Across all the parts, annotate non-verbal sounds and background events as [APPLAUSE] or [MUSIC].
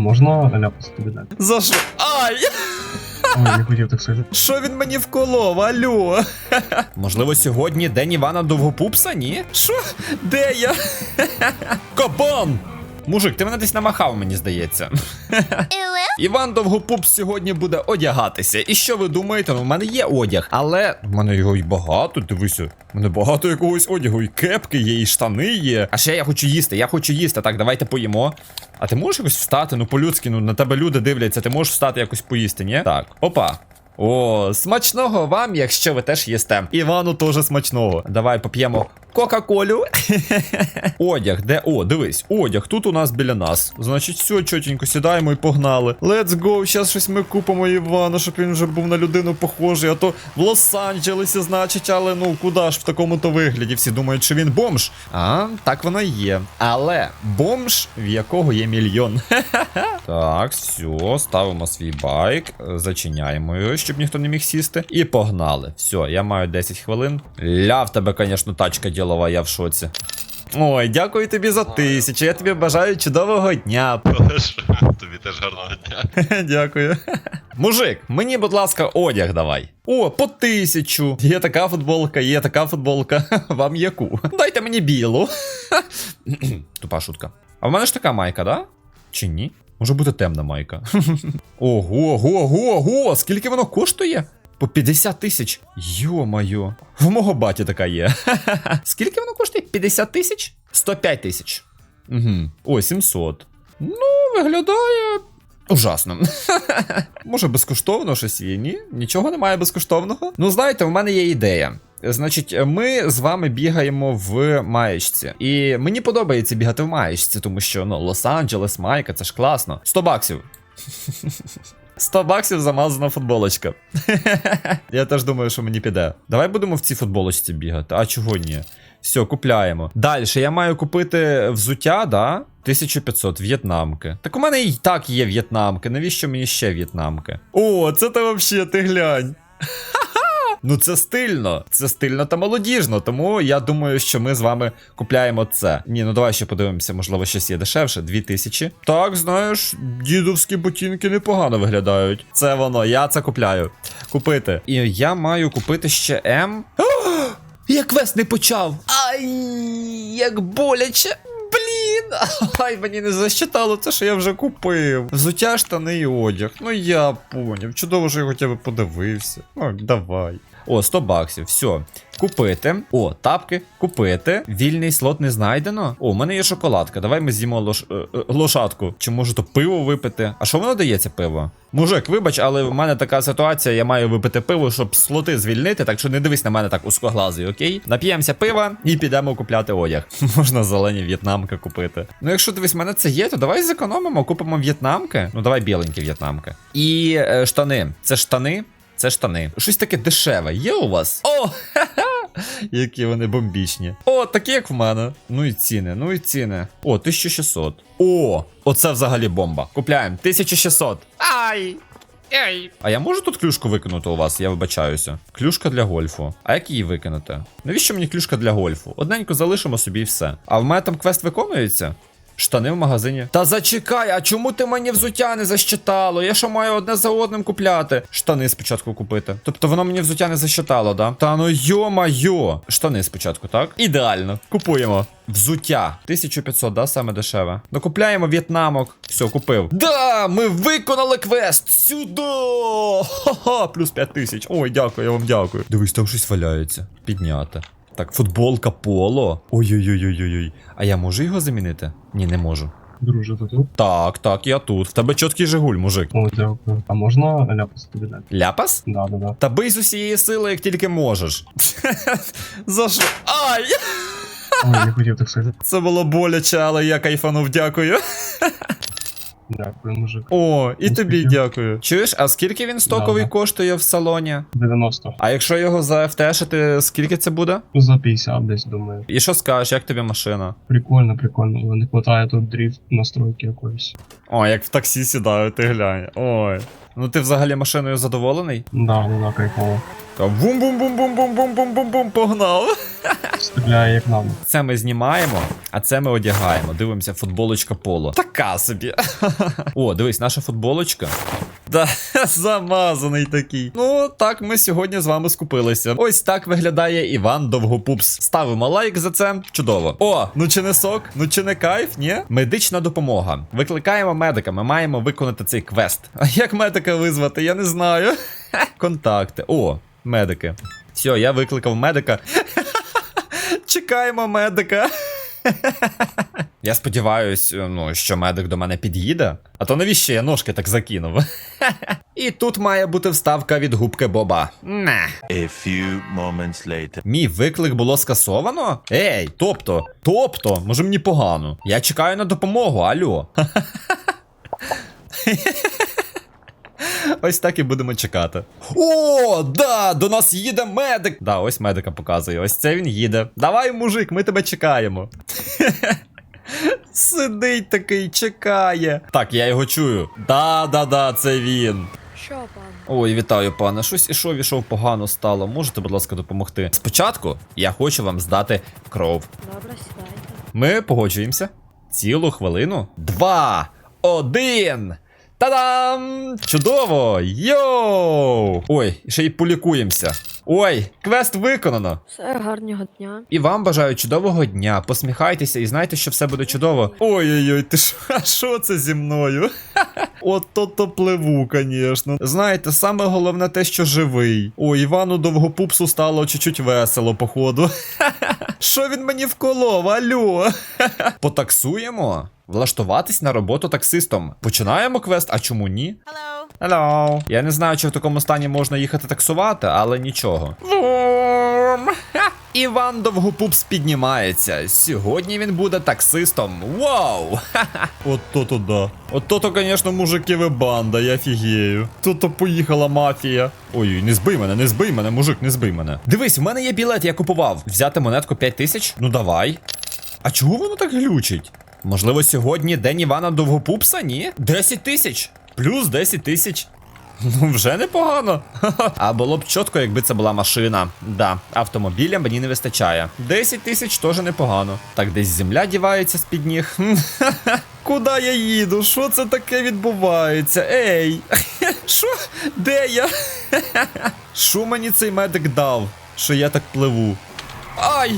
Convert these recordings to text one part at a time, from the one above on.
можна ляпас тобі дати? За що? Ай! Ой, не хотів так сказати. Що він мені вколов? Алло? Можливо, сьогодні день Івана Довгопупса, ні? Що? Де я? Кабан! Мужик, ти мене десь намахав, мені здається. Іван Довгопупс сьогодні буде одягатися. І що ви думаєте? Ну, в мене є одяг, але в мене його і багато. Дивися, в мене багато якогось одягу, і кепки є, і штани є. А ще я хочу їсти, я хочу їсти. Так, давайте поїмо. А ти можеш якось встати? Ну, по-людськи, ну на тебе люди дивляться, ти можеш встати якось поїсти, ні? Так, опа. О, смачного вам, якщо ви теж їсте. Івану теж смачного. Давай поп'ємо Кока-Колю. [LAUGHS] одяг, де? О, дивись, одяг тут у нас біля нас. Значить, все, чотенько, сідаємо і погнали. Let's go, зараз щось ми купимо Івана, щоб він вже був на людину похожий. А то в Лос-Анджелесі, значить, але ну куди ж в такому то вигляді? Всі думають, що він бомж. А, так воно і є. Але бомж, в якого є мільйон. [LAUGHS] Так, все, ставимо свій байк, зачиняємо його, щоб ніхто не міг сісти. І погнали. Все, я маю 10 хвилин. Ля в тебе, звісно, тачка ділова, я в шоці. Ой, дякую тобі за тисячу. Я тобі бажаю чудового дня. Тобі теж гарного дня. [LAUGHS] Дякую. Мужик, мені, будь ласка, одяг давай. О, по тисячу. Є така футболка, є така футболка. [LAUGHS] Вам яку? Дайте мені білу. [CLEARS THROAT] Тупа шутка. А в мене ж така майка, да? Чи ні? Може бути темна майка. [LAUGHS] Ого, ого, ого, ого! Скільки воно коштує? По 50 тисяч. Йо-моє. В мого баті така є. [LAUGHS] Скільки воно коштує? 50 тисяч? 105 тисяч. Угу. О, 700. Ну, виглядає. Ужасно. [LAUGHS] Може, безкоштовно щось є? Ні? Нічого немає безкоштовного. Ну, знаєте, в мене є ідея. Значить, ми з вами бігаємо в маєчці. І мені подобається бігати в маєчці, тому що ну, Лос-Анджелес, Майка, це ж класно. 100 баксів. [LAUGHS] 100 баксів замазана футболочка. [LAUGHS] Я теж думаю, що мені піде. Давай будемо в цій футболочці бігати. А чого ні? Все, купляємо. Далі я маю купити взуття, да? 1500 в'єтнамки. Так у мене і так є в'єтнамки. Навіщо мені ще в'єтнамки? О, це то взагалі, ти глянь. [LAUGHS] Ну це стильно, це стильно та молодіжно, тому я думаю, що ми з вами купляємо це. Ні, ну давай ще подивимося, можливо, щось є дешевше. 2000. Так, знаєш, дідовські ботинки непогано виглядають. Це воно, я це купляю. Купити. І я маю купити ще М. Я квест не почав. Ай, як боляче. Блін, [LAUGHS] ай, мені не засчитало це, що я вже купив. Взуття, штани і одяг. Ну я поняв. Чудово, що я хоча б подивився. Ну, давай. О, 100 баксів, все. Купити. О, тапки, купити. Вільний слот не знайдено. О, у мене є шоколадка. Давай ми з'їмо лош... е, е, лошадку. Чи може то пиво випити? А що воно дається пиво? Мужик, вибач, але в мене така ситуація, я маю випити пиво, щоб слоти звільнити, так що не дивись на мене так узкоглазий, окей? Нап'ємося пива і підемо купляти одяг. [LAUGHS] Можна зелені в'єтнамки купити. Ну, якщо дивись, в мене це є, то давай зекономимо, купимо в'єтнамки. Ну, давай біленькі в'єтнамки. І е, штани. Це штани. Це штани. Щось таке дешеве. Є у вас? О! ха-ха! [LAUGHS] Які вони бомбічні. О, такі як в мене. Ну і ціни, ну і ціни. О, 1600. О, оце взагалі бомба. Купляємо 1600. Ай! Ай. А я можу тут клюшку викинути у вас? Я вибачаюся. Клюшка для гольфу. А як її викинути? Навіщо мені клюшка для гольфу? Одненько залишимо собі і все. А в мене там квест виконується? Штани в магазині. Та зачекай, а чому ти мені взуття не защитало? Я що маю одне за одним купляти? Штани спочатку купити. Тобто воно мені взуття не защитало, да? Та ну йо-майо. Штани спочатку, так? Ідеально. Купуємо. Взуття. 1500, да, саме дешеве. Докупляємо в'єтнамок. Все, купив. Да, ми виконали квест. Сюди! Ха-ха, плюс 5000. Ой, дякую, я вам дякую. Дивись, там щось валяється. Підняти. Так, футболка поло. Ой-ой-ой-ой-ой. А я можу його замінити? Ні, не можу. Друже, ти тут? Так, так, я тут. В тебе чіткий жигуль, мужик. О, дякую. А можна ляпас тобі дати? Ляпас? Да, да, да. Та бий з усієї сили, як тільки можеш. [LAUGHS] За що? Ай! Ой, не хотів так сказати. Це було боляче, але я кайфанув, дякую. [LAUGHS] Дякую, мужик. О, і Ну, тобі дякую. Чуєш, а скільки він стоковий Да-да. коштує в салоні? 90. А якщо його за FT-шити, скільки це буде? За 50 десь, думаю. І що скажеш, як тобі машина? Прикольно, прикольно. Але не хватає тут дріфт настройки якоїсь. О, як в таксі сідаю, ти глянь. Ой. Ну ти взагалі машиною задоволений? Да, да, да, кайфово. Така Бум-бум-бум-бум-бум-бум-бум-бум, погнав. Стріляє як нам. Це ми знімаємо, а це ми одягаємо. Дивимося, футболочка поло. Така собі. О, дивись, наша футболочка. Да, [LAUGHS] замазаний такий. Ну, так ми сьогодні з вами скупилися. Ось так виглядає Іван Довгопупс. Ставимо лайк за це. Чудово. О, ну чи не сок? Ну чи не кайф? Ні? Медична допомога. Викликаємо медика. Ми маємо виконати цей квест. [LAUGHS] А як медика визвати? Я не знаю. [LAUGHS] Контакти. О, медики. Все, я викликав медика. Чекаємо медика. Я сподіваюсь, ну, що медик до мене під'їде. А то навіщо я ножки так закинув? І тут має бути вставка від губки Боба. Не. A few moments later. Мій виклик було скасовано? Ей, тобто, тобто, може мені погано. Я чекаю на допомогу, алло. [LAUGHS] Ось так і будемо чекати. О, да, до нас їде медик. Да, ось медика показує. Ось це він їде. Давай, мужик, ми тебе чекаємо. [LAUGHS] Сидить такий, чекає. Так, я його чую. Да, да, да, це він. Що, пан? Ой, вітаю, пане. Щось ішов, ішов погано стало. Можете, будь ласка, допомогти. Спочатку я хочу вам здати кров. Добре, сідайте. Ми погоджуємося. Цілу хвилину. Два, один. Та-дам! Чудово! Йоу! Ой, ще й полікуємося. Ой, квест виконано. Все, гарного дня. І вам бажаю чудового дня. Посміхайтеся і знайте, що все буде чудово. Ой-ой-ой, ти що, а що це зі мною? [LAUGHS] От то то пливу, звісно. Знаєте, саме головне те, що живий. О, Івану довгопупсу стало чуть-чуть весело, походу. [LAUGHS] Що він мені вколов? Алло? [LAUGHS] Потаксуємо? Влаштуватись на роботу таксистом. Починаємо квест, а чому ні? Hello. Hello. Я не знаю, чи в такому стані можна їхати таксувати, але нічого. Вум. Іван Довгопупс піднімається. Сьогодні він буде таксистом. Вау! От то то да. От то то, звісно, мужики ви банда, я фігею. Тут то поїхала мафія. Ой, не збий мене, не збий мене, мужик, не збий мене. Дивись, в мене є білет, я купував. Взяти монетку 5 тисяч? Ну давай. А чого воно так глючить? Можливо, сьогодні день Івана Довгопупса? Ні? 10 тисяч. Плюс 10 тисяч. [LAUGHS] Ну, вже непогано. [LAUGHS] А було б чітко, якби це була машина. Да, автомобіля мені не вистачає. 10 тисяч теж непогано. Так десь земля дівається з під ніг. [LAUGHS] Куди я їду? Що це таке відбувається? Ей! Що? Де я? Що мені цей медик дав? Що я так пливу? Ай!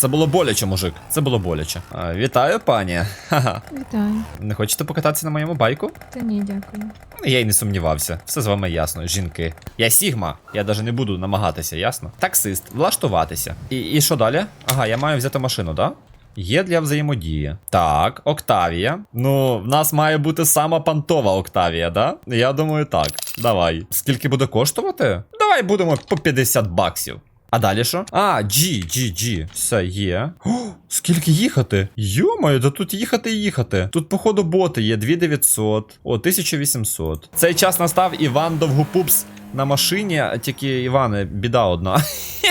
Це було боляче, мужик. Це було боляче. А, вітаю, пані. Ха-ха. Вітаю. Не хочете покататися на моєму байку? Та ні, дякую. Я й не сумнівався. Все з вами ясно, жінки. Я Сігма, я навіть не буду намагатися, ясно? Таксист, влаштуватися. І, і що далі? Ага, я маю взяти машину, да? Є для взаємодії. Так, Октавія. Ну, в нас має бути сама пантова Октавія, да? Я думаю, так. Давай. Скільки буде коштувати? Давай будемо по 50 баксів. А далі що? А, G, G, G. Все є. О, скільки їхати? Йомаю, да тут їхати і їхати. Тут, походу, боти є 2900. О, 1800. Цей час настав Іван Довгопупс на машині, тільки Іване, біда одна.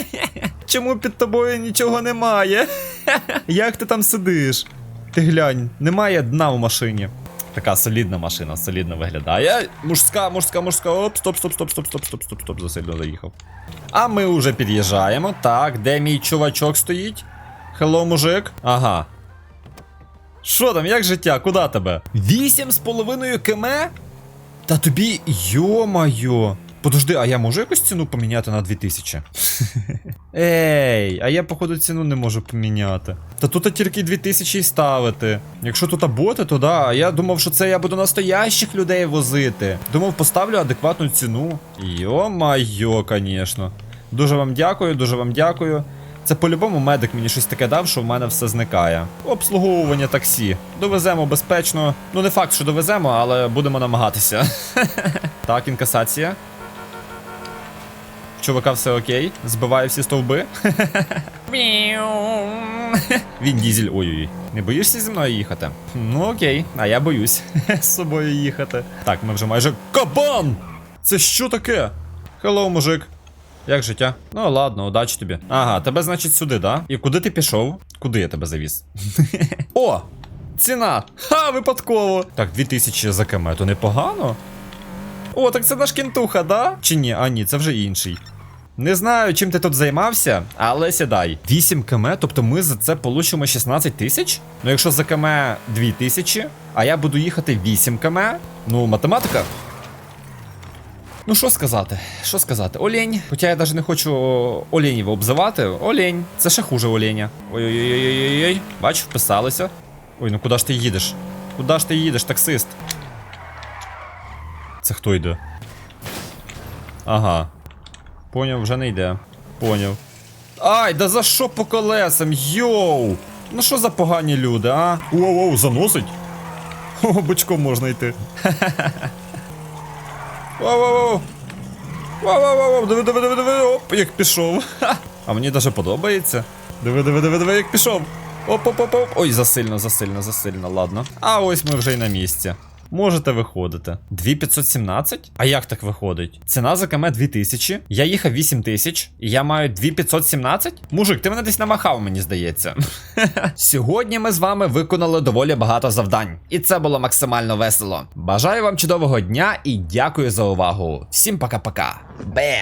[LAUGHS] Чому під тобою нічого немає? [LAUGHS] Як ти там сидиш? Ти глянь, немає дна у машині. Така солідна машина, солідно виглядає. Мужська, мужська, мужська. Оп, стоп, стоп, стоп, стоп, стоп, стоп, стоп, стоп, засильно заїхав. А ми вже під'їжджаємо. Так, де мій чувачок стоїть? Хелло, мужик. Ага. Що там, як життя? Куди тебе? Вісім з половиною км? Та тобі, йо-майо. Подожди, а я можу якусь ціну поміняти на 2000? [LAUGHS] Ей, а я, походу, ціну не можу поміняти. Та тут тільки 2000 й ставити. Якщо тут боти, то да. Я думав, що це я буду настоящих людей возити. Думав, поставлю адекватну ціну. Йо-майо, звісно. Дуже вам дякую, дуже вам дякую. Це по-любому медик мені щось таке дав, що в мене все зникає. Обслуговування таксі. Довеземо безпечно. Ну, не факт, що довеземо, але будемо намагатися. [LAUGHS] так, інкасація. Чувака, все окей. Збиває всі стовби. Він дізель. Ой-ой. Не боїшся зі мною їхати? Ну окей, а я боюсь [LAUGHS] з собою їхати. Так, ми вже майже. Кабан! Це що таке? Хеллоу, мужик. Як життя? Ну ладно, удачі тобі. Ага, тебе значить сюди, да? І куди ти пішов? Куди я тебе завіз? [LAUGHS] О! Ціна! Ха, випадково! Так, 2000 за км, то непогано. О, так це наш кінтуха, да? Чи ні? А ні, це вже інший. Не знаю, чим ти тут займався, але сідай. 8 км, тобто ми за це получимо 16 тисяч? Ну якщо за км 2 тисячі, а я буду їхати 8 км, ну математика. Ну що сказати? Що сказати? Олень. Хоча я навіть не хочу оленів обзивати. Олень. Це ще хуже оленя. Ой-ой-ой-ой-ой. Бач, вписалися. Ой, ну куди ж ти їдеш? Куди ж ти їдеш, таксист? Це хто йде? Ага. Поняв, вже не йде. Поняв. Ай, да за що по колесам? Йоу! Ну що за погані люди, а? Воу-воу, заносить? О, бочком можна йти. Воу-воу-воу! Воу-воу-воу! Диви, диви, диви, диви, оп, як пішов. А мені даже подобається. Диви, диви, диви, диви, як пішов. Оп-оп-оп-оп. Ой, засильно, засильно, засильно, ладно. А ось ми вже й на місці. Можете виходити. 2517? А як так виходить? Ціна за КМ 2000. Я їхав 8000, і я маю 2517? Мужик, ти мене десь намахав, мені здається. [LAUGHS] Сьогодні ми з вами виконали доволі багато завдань, і це було максимально весело. Бажаю вам чудового дня і дякую за увагу. Всім пока-пока. Бем!